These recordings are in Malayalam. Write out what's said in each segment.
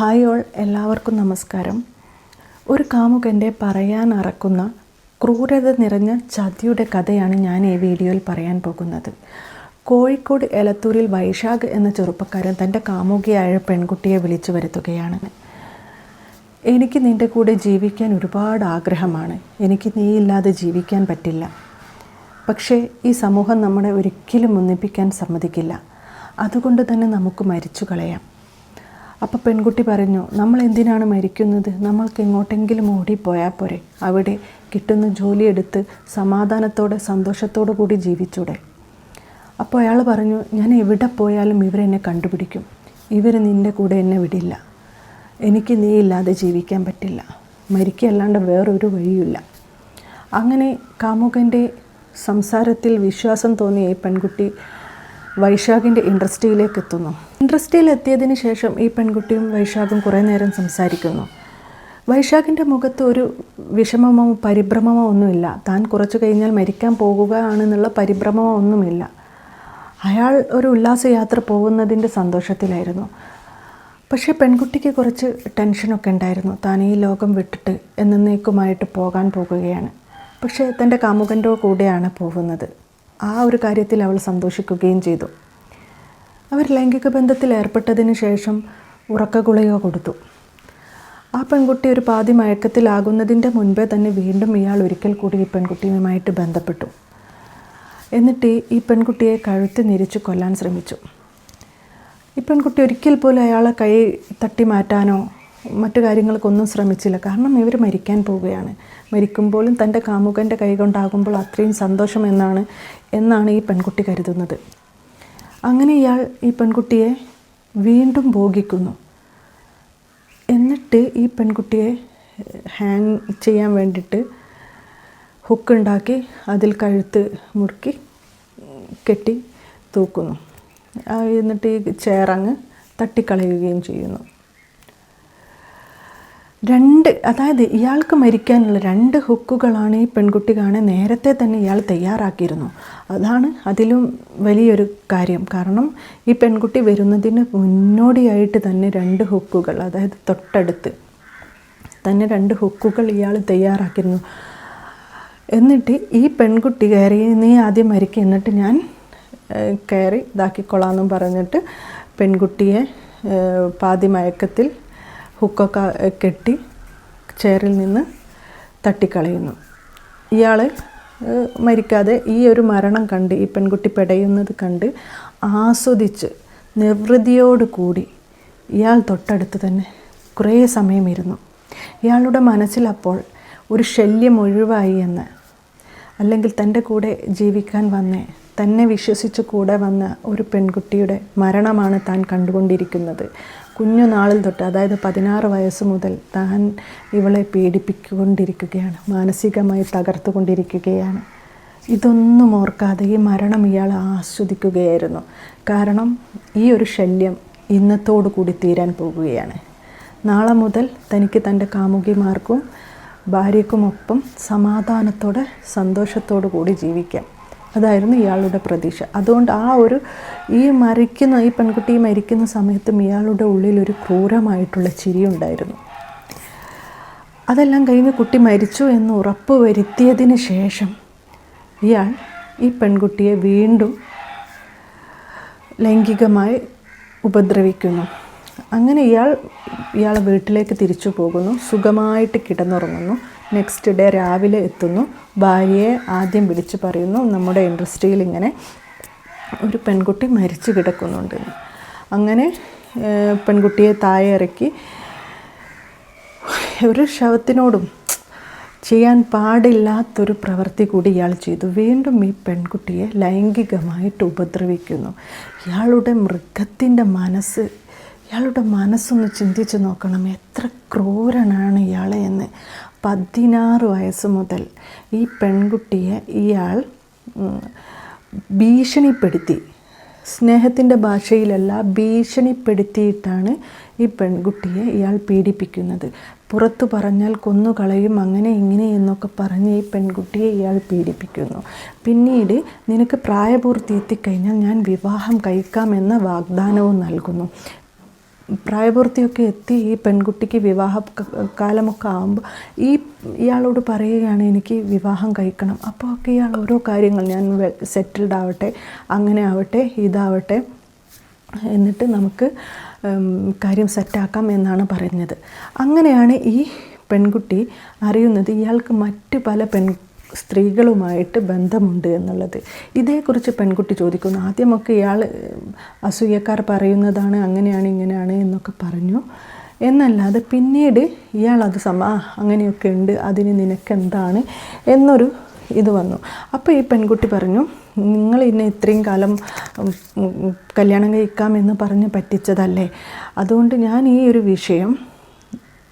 ഹായ് ഓൾ എല്ലാവർക്കും നമസ്കാരം. ഒരു കാമുകന്റെ പറയാൻ അറക്കുന്ന ക്രൂരത നിറഞ്ഞ ചതിയുടെ കഥയാണ് ഞാൻ ഈ വീഡിയോയിൽ പറയാൻ പോകുന്നത്. കോഴിക്കോട് എലത്തൂരിൽ വൈശാഖ് എന്ന ചെറുപ്പക്കാരൻ തന്റെ കാമുകിയായ പെൺകുട്ടിയെ വിളിച്ചു വരുത്തുകയാണ്. എനിക്ക് നിന്റെ കൂടെ ജീവിക്കാൻ ഒരുപാട് ആഗ്രഹമാണ്. എനിക്ക് നീ ഇല്ലാതെ ജീവിക്കാൻ പറ്റില്ല. പക്ഷേ ഈ സമൂഹം നമ്മളെ ഒരിക്കലും ഒന്നിപ്പിക്കാൻ സമ്മതിക്കില്ല. അതുകൊണ്ട് തന്നെ നമുക്ക് മരിച്ചു കളയാം. അപ്പോൾ പെൺകുട്ടി പറഞ്ഞു നമ്മൾ എന്തിനാണ് മരിക്കുന്നത്? നമ്മൾക്ക് എങ്ങോട്ടെങ്കിലും ഓടിപ്പോയാൽ പോരെ. അവിടെ കിട്ടുന്ന ജോലിയെടുത്ത് സമാധാനത്തോടെ സന്തോഷത്തോടു കൂടി ജീവിച്ചൂടെ. അപ്പോൾ അയാൾ പറഞ്ഞു ഞാൻ എവിടെ പോയാലും ഇവരെന്നെ കണ്ടുപിടിക്കും. ഇവർ നിന്റെ കൂടെ എന്നെ വിടില്ല. എനിക്ക് നീ ഇല്ലാതെ ജീവിക്കാൻ പറ്റില്ല. മരിക്കല്ലാണ്ട് വേറൊരു വഴിയില്ല അങ്ങനെ കാമുകന്റെ സംസാരത്തിൽ വിശ്വാസം തോന്നിയ ഈ പെൺകുട്ടി വൈശാഖിന്റെ ഇൻഡസ്ട്രിയിലേക്ക് എത്തുന്നു. ഇൻഡസ്ട്രിയിൽ എത്തിയതിന് ശേഷം ഈ പെൺകുട്ടിയും വൈശാഖും കുറേ നേരം സംസാരിക്കുന്നു. വൈശാഖിന്റെ മുഖത്ത് ഒരു വിഷമമോ പരിഭ്രമമോ ഒന്നുമില്ല. താൻ കുറച്ച് കഴിഞ്ഞാൽ മരിക്കാൻ പോകുകയാണെന്നുള്ള പരിഭ്രമമോ ഒന്നുമില്ല. അയാൾ ഒരു ഉല്ലാസയാത്ര പോകുന്നതിന്റെ സന്തോഷത്തിലായിരുന്നു. പക്ഷേ പെൺകുട്ടിക്ക് കുറച്ച് ടെൻഷനൊക്കെ ഉണ്ടായിരുന്നു. താൻ ഈ ലോകം വിട്ടിട്ട് എന്നേക്കുമായിട്ട് പോകാൻ പോകുകയാണ്. പക്ഷേ തന്റെ കാമുകന്റെ കൂടെയാണ് പോകുന്നത്. ആ ഒരു കാര്യത്തിൽ അവൾ സന്തോഷിക്കുകയും ചെയ്തു. അവർ ലൈംഗിക ബന്ധത്തിൽ ഏർപ്പെട്ടതിന് ശേഷം ഉറക്കഗുളിക കൊടുത്തു. ആ പെൺകുട്ടി ഒരു പാതി മയക്കത്തിലാകുന്നതിന്റെ മുൻപേ തന്നെ വീണ്ടും ഇയാൾ ഒരിക്കൽ കൂടി ഈ പെൺകുട്ടിയുമായിട്ട് ബന്ധപ്പെട്ടു. എന്നിട്ട് ഈ പെൺകുട്ടിയെ കഴുത്ത് നിരിച്ച് കൊല്ലാൻ ശ്രമിച്ചു. ഈ പെൺകുട്ടി ഒരിക്കൽ പോലും അയാളെ കൈ തട്ടി മാറ്റാനോ മറ്റു കാര്യങ്ങൾക്കൊന്നും ശ്രമിച്ചില്ല. കാരണം ഇവർ മരിക്കാൻ പോവുകയാണ്. മരിക്കുമ്പോഴും തന്റെ കാമുകന്റെ കൈ കൊണ്ടാകുമ്പോൾ അത്രയും സന്തോഷം എന്നാണ് എന്നാണ് ഈ പെൺകുട്ടി കരുതുന്നത്. അങ്ങനെ ഇയാൾ ഈ പെൺകുട്ടിയെ വീണ്ടും ഭോഗിക്കുന്നു. എന്നിട്ട് ഈ പെൺകുട്ടിയെ ഹാങ് ചെയ്യാൻ വേണ്ടിയിട്ട് ഹുക്ക് ഉണ്ടാക്കി അതിൽ കഴുത്ത് മുറുക്കി കെട്ടി തൂക്കുന്നു. എന്നിട്ട് ഈ ചേറങ്ങ് തട്ടിക്കളയുകയും ചെയ്യുന്നു. രണ്ട് അതായത് ഇയാൾക്ക് മരിക്കാനുള്ള രണ്ട് ഹുക്കുകളാണ് ഈ പെൺകുട്ടി കാണാൻ നേരത്തെ തന്നെ ഇയാൾ തയ്യാറാക്കിയിരുന്നു. അതാണ് അതിലും വലിയൊരു കാര്യം. കാരണം ഈ പെൺകുട്ടി വരുന്നതിന് മുന്നോടിയായിട്ട് തന്നെ രണ്ട് ഹുക്കുകൾ അതായത് തൊട്ടടുത്ത് തന്നെ രണ്ട് ഹുക്കുകൾ ഇയാൾ തയ്യാറാക്കിയിരുന്നു. എന്നിട്ട് ഈ പെൺകുട്ടി കയറി നീ ആദ്യം മരിക്കുക എന്നിട്ട് ഞാൻ കയറി ഇതാക്കിക്കൊള്ളാമെന്നും പറഞ്ഞിട്ട് പെൺകുട്ടിയെ പാതി മയക്കത്തിൽ ഹുക്കൊക്കെ കെട്ടി ചെയറിൽ നിന്ന് തട്ടിക്കളയുന്നു. ഇയാൾ മരിക്കാതെ ഈ ഒരു മരണം കണ്ട് ഈ പെൺകുട്ടി പെടയുന്നത് കണ്ട് ആസ്വദിച്ച് നിർവൃതിയോട് കൂടി ഇയാൾ തൊട്ടടുത്ത് തന്നെ കുറേ സമയം ഇരുന്നു. ഇയാളുടെ മനസ്സിലപ്പോൾ ഒരു ശല്യം ഒഴിവായി എന്ന് അല്ലെങ്കിൽ തന്റെ കൂടെ ജീവിക്കാൻ വന്ന് തന്നെ വിശ്വസിച്ച് കൂടെ വന്ന ഒരു പെൺകുട്ടിയുടെ മരണമാണ് താൻ കണ്ടുകൊണ്ടിരിക്കുന്നത്. കുഞ്ഞുനാളിൽ തൊട്ട് അതായത് പതിനാറ് വയസ്സ് മുതൽ താൻ ഇവളെ പീഡിപ്പിക്കൊണ്ടിരിക്കുകയാണ് മാനസികമായി തകർത്തുകൊണ്ടിരിക്കുകയാണ്. ഇതൊന്നും ഓർക്കാതെ ഈ മരണം ഇയാൾ ആസ്വദിക്കുകയായിരുന്നു. കാരണം ഈ ഒരു ശല്യം ഇന്നത്തോടു കൂടി തീരാൻ പോകുകയാണ്. നാളെ മുതൽ തനിക്ക് തന്റെ കാമുകിമാർക്കും ഭാര്യക്കുമൊപ്പം സമാധാനത്തോടെ സന്തോഷത്തോടു കൂടി ജീവിക്കാം. അതായിരുന്നു ഇയാളുടെ പ്രതീക്ഷ. അതുകൊണ്ട് ആ ഒരു ഈ മരിക്കുന്ന ഈ പെൺകുട്ടി മരിക്കുന്ന സമയത്തും ഇയാളുടെ ഉള്ളിൽ ഒരു ക്രൂരമായിട്ടുള്ള ചിരിയുണ്ടായിരുന്നു അതെല്ലാം കഴിഞ്ഞ് കുട്ടി മരിച്ചു എന്ന് ഉറപ്പ് വരുത്തിയതിന് ശേഷം ഇയാൾ ഈ പെൺകുട്ടിയെ വീണ്ടും ലൈംഗികമായി ഉപദ്രവിക്കുന്നു. അങ്ങനെ ഇയാൾ ഇയാളെ വീട്ടിലേക്ക് തിരിച്ചു പോകുന്നു. സുഖമായിട്ട് കിടന്നുറങ്ങുന്നു. നെക്സ്റ്റ് ഡേ രാവിലെ എത്തുന്നു. ഭാര്യയെ ആദ്യം വിളിച്ച് പറയുന്നു നമ്മുടെ ഇൻഡസ്ട്രിയിൽ ഇങ്ങനെ ഒരു പെൺകുട്ടി മരിച്ചു കിടക്കുന്നുണ്ട്. അങ്ങനെ പെൺകുട്ടിയെ താഴെ ഇറക്കി. ഒരു ശവത്തിനോടും ചെയ്യാൻ പാടില്ലാത്തൊരു പ്രവൃത്തി കൂടി ഇയാൾ ചെയ്തു. വീണ്ടും ഈ പെൺകുട്ടിയെ ലൈംഗികമായിട്ട് ഉപദ്രവിക്കുന്നു. ഇയാളുടെ മൃഗത്തിന്റെ മനസ്സ് ഇയാളുടെ മനസ്സൊന്ന് ചിന്തിച്ച് നോക്കണം. എത്ര ക്രൂരനാണ് ഇയാളെ എന്ന് പതിനാറ് വയസ്സ് മുതൽ ഈ പെൺകുട്ടിയെ ഇയാൾ ഭീഷണിപ്പെടുത്തി. സ്നേഹത്തിന്റെ ഭാഷയിലല്ല ഭീഷണിപ്പെടുത്തിയിട്ടാണ് ഈ പെൺകുട്ടിയെ ഇയാൾ പീഡിപ്പിക്കുന്നത്. പുറത്തു പറഞ്ഞാൽ കൊന്നുകളയും അങ്ങനെ ഇങ്ങനെ എന്നൊക്കെ പറഞ്ഞ് ഈ പെൺകുട്ടിയെ ഇയാൾ പീഡിപ്പിക്കുന്നു. പിന്നീട് നിനക്ക് പ്രായപൂർത്തി എത്തിക്കഴിഞ്ഞാൽ ഞാൻ വിവാഹം കഴിക്കാമെന്ന വാഗ്ദാനവും നൽകുന്നു. പ്രായപൂർത്തിയൊക്കെ എത്തി ഈ പെൺകുട്ടിക്ക് വിവാഹ കാലമൊക്കെ ആകുമ്പോൾ ഈ ഇയാളോട് പറയുകയാണ് എനിക്ക് വിവാഹം കഴിക്കണം. അപ്പോൾ ഒക്കെ ഇയാൾ ഓരോ കാര്യങ്ങൾ ഞാൻ സെറ്റിൽഡ് ആവട്ടെ അങ്ങനെ ആവട്ടെ ഇതാവട്ടെ എന്നിട്ട് നമുക്ക് കാര്യം സെറ്റാക്കാം എന്നാണ് പറഞ്ഞത് അങ്ങനെയാണ് ഈ പെൺകുട്ടി അറിയുന്നത് ഇയാൾക്ക് മറ്റ് പല പെൺ സ്ത്രീകളുമായിട്ട് ബന്ധമുണ്ട് എന്നുള്ളത്. ഇതേക്കുറിച്ച് പെൺകുട്ടി ചോദിക്കുന്നു. ആദ്യമൊക്കെ ഇയാൾ അസൂയക്കാർ പറയുന്നതാണ് അങ്ങനെയാണ് ഇങ്ങനെയാണ് എന്നൊക്കെ പറഞ്ഞു. എന്നല്ലാതെ പിന്നീട് ഇയാൾ അത് സമ അങ്ങനെയൊക്കെ ഉണ്ട് അതിന് നിനക്കെന്താണ് എന്നൊരു ഇത് വന്നു. അപ്പോൾ ഈ പെൺകുട്ടി പറഞ്ഞു നിങ്ങൾ ഇന്നെ ഇത്രയും കാലം കല്യാണം കഴിക്കാമെന്ന് പറഞ്ഞ് പറ്റിച്ചതല്ലേ? അതുകൊണ്ട് ഞാൻ ഈ ഒരു വിഷയം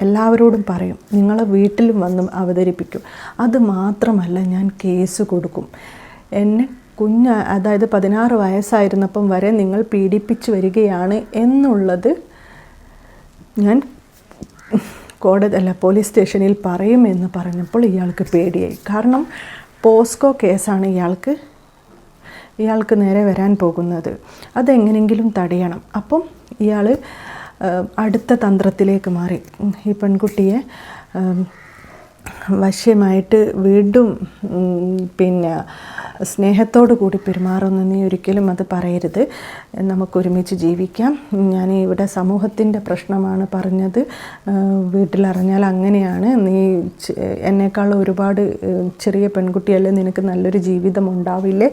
എല്ലാവരോടും പറയും നിങ്ങളെ വീട്ടിലും വന്ന് അവതരിപ്പിക്കും. അത് മാത്രമല്ല ഞാൻ കേസ് കൊടുക്കും. എന്നെ കുഞ്ഞ് അതായത് പതിനാറ് വയസ്സായിരുന്നപ്പം വരെ നിങ്ങൾ പീഡിപ്പിച്ചു വരികയാണ് എന്നുള്ളത് ഞാൻ കോടതി അല്ല പോലീസ് സ്റ്റേഷനിൽ പറയുമെന്ന് പറഞ്ഞപ്പോൾ ഇയാൾക്ക് പേടിയായി. കാരണം പോസ്കോ കേസാണ് ഇയാൾക്ക് ഇയാൾക്ക് നേരെ വരാൻ പോകുന്നത്. അതെങ്ങനെങ്കിലും തടയണം. അപ്പം ഇയാൾ അടുത്ത തന്ത്രത്തിലേക്ക് മാറി. ഈ പെൺകുട്ടിയെ വശ്യമായിട്ട് വീണ്ടും പിന്നെ സ്നേഹത്തോടു കൂടി പെരുമാറുന്ന നീ ഒരിക്കലും അത് പറയരുത്. നമുക്കൊരുമിച്ച് ജീവിക്കാം. ഞാൻ ഇവിടെ സമൂഹത്തിന്റെ പ്രശ്നമാണ് പറഞ്ഞത്. വീട്ടിലറിഞ്ഞാൽ അങ്ങനെയാണ്. നീ എന്നെക്കാൾ ഒരുപാട് ചെറിയ പെൺകുട്ടിയല്ലേ നിനക്ക് നല്ലൊരു ജീവിതം ഉണ്ടാവില്ലേ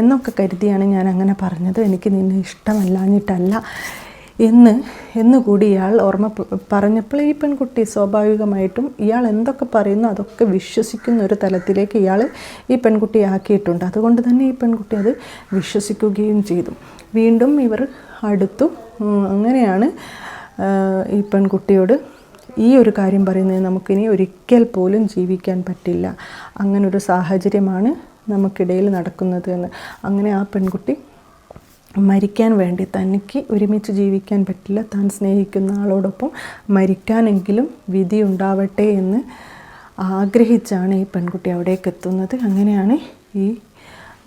എന്നൊക്കെ കരുതിയാണ് ഞാൻ അങ്ങനെ പറഞ്ഞത്. എനിക്ക് നിന്നെ ഇഷ്ടമല്ലാഞ്ഞിട്ടല്ല. എന്ന് എന്നുകൂടി ഇയാൾ ഓർമ്മ പറഞ്ഞപ്പോൾ ഈ പെൺകുട്ടി സ്വാഭാവികമായിട്ടും ഇയാൾ എന്തൊക്കെ പറയുന്നു അതൊക്കെ വിശ്വസിക്കുന്ന ഒരു തലത്തിലേക്ക് ഇയാൾ ഈ പെൺകുട്ടി ആക്കിയിട്ടുണ്ട്. അതുകൊണ്ട് തന്നെ ഈ പെൺകുട്ടി അത് വിശ്വസിക്കുകയും ചെയ്തു. വീണ്ടും ഇവർ അടുത്തു അങ്ങനെയാണ് ഈ പെൺകുട്ടിയോട് ഈ ഒരു കാര്യം പറയുന്നത്. നമുക്കിനി ഒരിക്കൽ പോലും ജീവിക്കാൻ പറ്റില്ല. അങ്ങനൊരു സാഹചര്യമാണ് നമുക്കിടയിൽ നടക്കുന്നത് എന്ന്. അങ്ങനെ ആ പെൺകുട്ടി മരിക്കാൻ വേണ്ടി തനിക്ക് ഒരുമിച്ച് ജീവിക്കാൻ പറ്റില്ല. താൻ സ്നേഹിക്കുന്ന ആളോടൊപ്പം മരിക്കാനെങ്കിലും വിധി ഉണ്ടാവട്ടെ എന്ന് ആഗ്രഹിച്ചാണ് ഈ പെൺകുട്ടി അവിടേക്ക് എത്തുന്നത്. അങ്ങനെയാണ് ഈ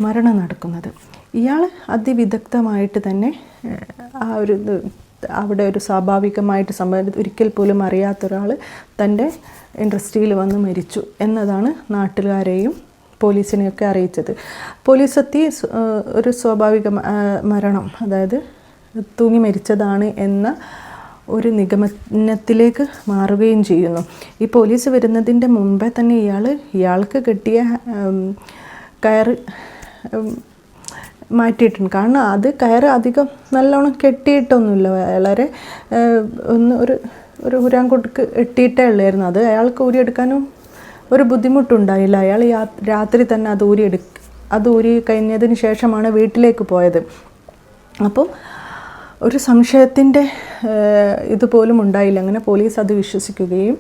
മരണം നടക്കുന്നത്. ഇയാൾ അതിവിദഗ്ധമായിട്ട് തന്നെ ആ ഒരു അവിടെ ഒരു സ്വാഭാവികമായിട്ട് സംഭവം ഒരിക്കൽ പോലും അറിയാത്ത ഒരാൾ തന്റെ ഇൻഡസ്ട്രിയിൽ വന്ന് മരിച്ചു എന്നതാണ് നാട്ടുകാരെയും പോലീസിനെയൊക്കെ അറിയിച്ചത്. പോലീസ് എത്തി ഒരു സ്വാഭാവിക മരണം അതായത് തൂങ്ങി മരിച്ചതാണ് എന്ന ഒരു നിഗമനത്തിലേക്ക് മാറുകയും ചെയ്യുന്നു. ഈ പോലീസ് വരുന്നതിന്റെ മുമ്പേ തന്നെ ഇയാൾ ഇയാൾക്ക് കിട്ടിയ കയർ മാറ്റിയിട്ടുണ്ട്. കാരണം അത് കയർ അധികം നല്ലോണം കെട്ടിയിട്ടൊന്നുമില്ല. വളരെ ഒന്ന് ഒരു ഒരു ഹുരാൻകൊടുക്ക് എട്ടിയിട്ടേ ഉള്ളായിരുന്നു. അത് അയാൾക്ക് ഊരിയെടുക്കാനും ഒരു ബുദ്ധിമുട്ടുണ്ടായില്ല. അയാൾ രാത്രി തന്നെ അത് ഊരി എടുക്ക അത് ഊരി കഴിഞ്ഞതിന് ശേഷമാണ് വീട്ടിലേക്ക് പോയത്. അപ്പോൾ ഒരു സംശയത്തിന്റെ ഇതുപോലും ഉണ്ടായില്ല. അങ്ങനെ പോലീസ് അത് വിശ്വസിക്കുകയും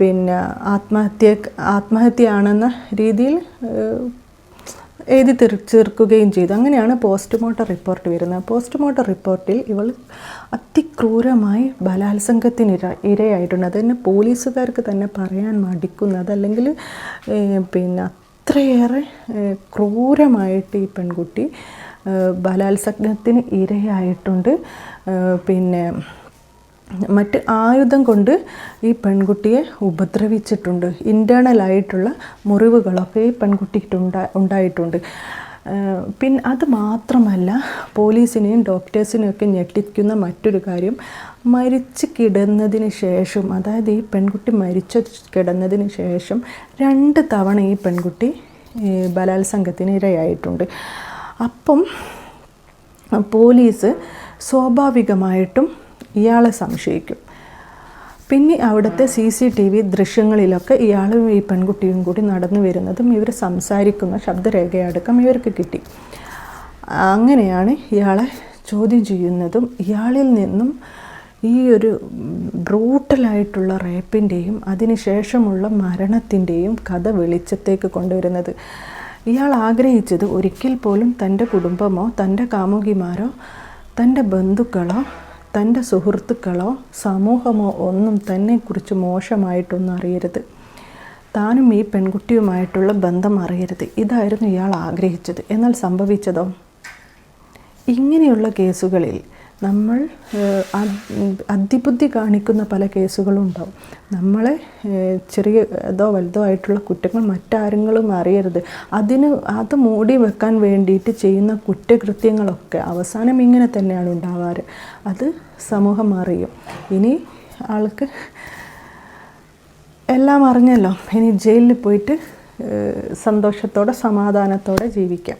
പിന്നെ ആത്മഹത്യ ആത്മഹത്യയാണെന്ന രീതിയിൽ എഴുതി തീർ ചേർക്കുകയും ചെയ്തു. അങ്ങനെയാണ് പോസ്റ്റ്മോർട്ടം റിപ്പോർട്ട് വരുന്നത്. പോസ്റ്റ്മോർട്ടം റിപ്പോർട്ടിൽ ഇവൾ അതിക്രൂരമായി ബലാത്സംഗത്തിന് ഇര ഇരയായിട്ടുണ്ട്. അത് തന്നെ പോലീസുകാർക്ക് തന്നെ പറയാൻ മടിക്കുന്നത്. അല്ലെങ്കിൽ പിന്നെ അത്രയേറെ ക്രൂരമായിട്ട് ഈ പെൺകുട്ടി ബലാത്സംഗത്തിന് ഇരയായിട്ടുണ്ട്. പിന്നെ മറ്റ് ആയുധം കൊണ്ട് ഈ പെൺകുട്ടിയെ ഉപദ്രവിച്ചിട്ടുണ്ട്. ഇന്റേണലായിട്ടുള്ള മുറിവുകളൊക്കെ ഈ പെൺകുട്ടിക്ക് ഉണ്ടാ ഉണ്ടായിട്ടുണ്ട് പിന്നെ അത് മാത്രമല്ല പോലീസിനെയും ഡോക്ടേഴ്സിനെയും ഒക്കെ ഞെട്ടിക്കുന്ന മറ്റൊരു കാര്യം മരിച്ച് കിടന്നതിന് ശേഷം അതായത് ഈ പെൺകുട്ടി മരിച്ചു കിടന്നതിന് ശേഷം രണ്ട് തവണ ഈ പെൺകുട്ടി ബലാത്സംഗത്തിന് ഇരയായിട്ടുണ്ട് അപ്പം പോലീസ് സ്വാഭാവികമായിട്ടും ഇയാളെ സംശയിക്കും. പിന്നെ അവിടുത്തെ സി സി ടി വി ദൃശ്യങ്ങളിലൊക്കെ ഇയാളും ഈ പെൺകുട്ടിയും കൂടി നടന്നു വരുന്നതും ഇവർ സംസാരിക്കുന്ന ശബ്ദരേഖയടക്കം ഇവർക്ക് കിട്ടി. അങ്ങനെയാണ് ഇയാളെ ചോദ്യം ചെയ്യുന്നതും ഇയാളിൽ നിന്നും ഈ ഒരു ബ്രൂട്ടലായിട്ടുള്ള റേപ്പിന്റെയും അതിനുശേഷമുള്ള മരണത്തിന്റെയും കഥ വെളിച്ചത്തേക്ക് കൊണ്ടുവരുന്നത്. ഇയാൾ ആഗ്രഹിച്ചത് ഒരിക്കൽ പോലും തന്റെ കുടുംബമോ തന്റെ കാമുകിമാരോ തന്റെ ബന്ധുക്കളോ തന്റെ സുഹൃത്തുക്കളോ സമൂഹമോ ഒന്നും തന്നെക്കുറിച്ച് മോശമായിട്ടൊന്നും അറിയരുത്. താനും ഈ പെൺകുട്ടിയുമായിട്ടുള്ള ബന്ധം അറിയരുത്. ഇതായിരുന്നു ഇയാൾ ആഗ്രഹിച്ചത്. എന്നാൽ സംഭവിച്ചതോ? ഇങ്ങനെയുള്ള കേസുകളിൽ നമ്മൾ അതിബുദ്ധി കാണിക്കുന്ന പല കേസുകളും ഉണ്ടാവും. നമ്മളെ ചെറിയ ഏതോ വലുതോ ആയിട്ടുള്ള കുറ്റങ്ങൾ മറ്റാരെങ്കിലും അറിയരുത്. അതിന് അത് മൂടി വെക്കാൻ വേണ്ടിയിട്ട് ചെയ്യുന്ന കുറ്റകൃത്യങ്ങളൊക്കെ അവസാനം ഇങ്ങനെ തന്നെയാണ് ഉണ്ടാവാറ്. അത് സമൂഹം അറിയും. ഇനി ആൾക്ക് എല്ലാം അറിഞ്ഞല്ലോ. ഇനി ജയിലിൽ പോയിട്ട് സന്തോഷത്തോടെ സമാധാനത്തോടെ ജീവിക്കാം.